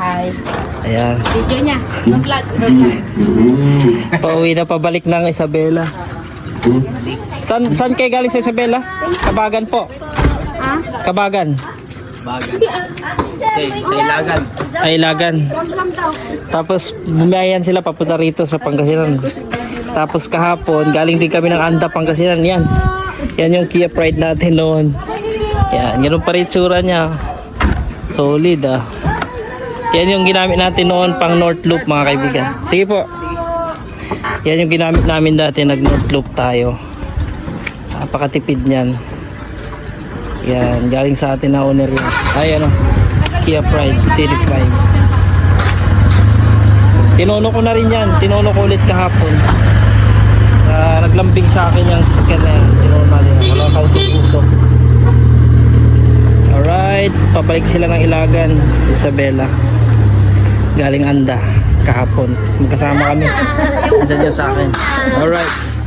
Hi. Ayan. Video niya. Vlog. Vlog. Pauwi na pabalik ng Isabela. San, san kayo galing sa Isabela? Kabagan po. Ha? Kabagan. Bagan. Okay, sa ilagan. Ay, Ilagan. Tapos bumiyayan sila papunta rito sa Pangasinan. Tapos kahapon, galing din kami ng Anda, Pangasinan. Yan. Yan yung Kia Pride natin noon. Yan. Ganun pa rin tsura niya. Solid ah. Yan yung ginamit natin noon pang North Loop mga kaibigan. Sige po. Yan yung ginamit namin dati. Nag North Loop tayo. Napakatipid niyan. Yan. Galing sa atin na owner yan. Ay ano. Kia Pride CD5. Tinono ko na rin yan. Tinono ko ulit kahapon. Ah, naglambing sa akin yung skin na. Tinono na rin. Wala kausok-usok. Alright. Papalik sila ng Ilagan. Isabela. Galing Anda. Kahapon. Magkasama kami. Anda dyan sa akin. Alright.